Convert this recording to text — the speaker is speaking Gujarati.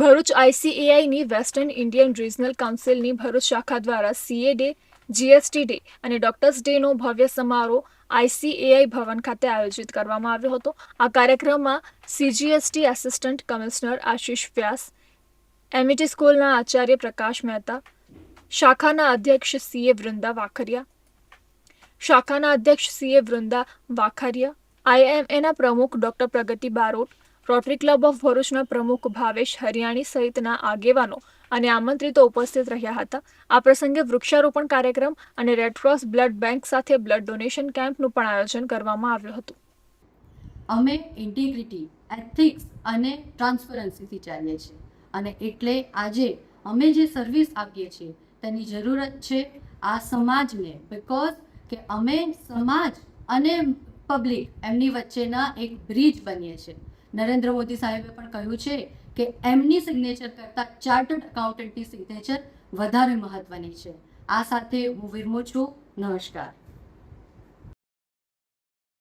ભરૂચ આઈસીએઆઈની વેસ્ટર્ન ઇન્ડિયન રિજનલ કાઉન્સિલની ભરૂચ શાખા દ્વારા સીએ ડે જીએસટી ડે અને ડોક્ટર્સ ડેનો ભવ્ય સમારોહ આઈસીએઆઈ ભવન ખાતે આયોજિત કરવામાં આવ્યો હતો. આ કાર્યક્રમમાં CGST assistant commissioner Ashish Vyas MET સ્કૂલના આચાર્ય પ્રકાશ મહેતા, શાખાના અધ્યક્ષ સીએ વૃંદા વાખરિયા, શાખાના અધ્યક્ષ સીએ વૃંદા વાખરિયા આઈએમએના પ્રમુખ doctor Pragati Barot rotary club of ભરૂચના પ્રમુખ ભાવેશ હરિયાણી સહિતના આગેવાનો અને આમંત્રિતો ઉપસ્થિત રહ્યા હતા. આ પ્રસંગે વૃક્ષારોપણ કાર્યક્રમ અને રેડક્રોસ બ્લડ બેંક સાથે બ્લડ ડોનેશન કેમ્પનું પણ આયોજન કરવામાં આવ્યું હતું. અમે ઇન્ટિગ્રિટી એથિક્સ અને ટ્રાન્સપરન્સીથી ચાલીએ છીએ. અને એટલે આજે અમે જે સર્વિસ આપીએ છીએ, તેની જરૂરત છે આ સમાજને. બિકોઝ કે અમે સમાજ અને પબ્લિક એમની વચ્ચેના એક બ્રિજ બનીએ છે. નરેન્દ્ર મોદી સાહેબે પણ કહ્યું છે કે એમની સિગ્નેચર કરતાં ચાર્ટર્ડ એકાઉન્ટન્ટની સિગ્નેચર વધારે મહત્વની છે. આ સાથે હું વિરમું છું. નમસ્કાર.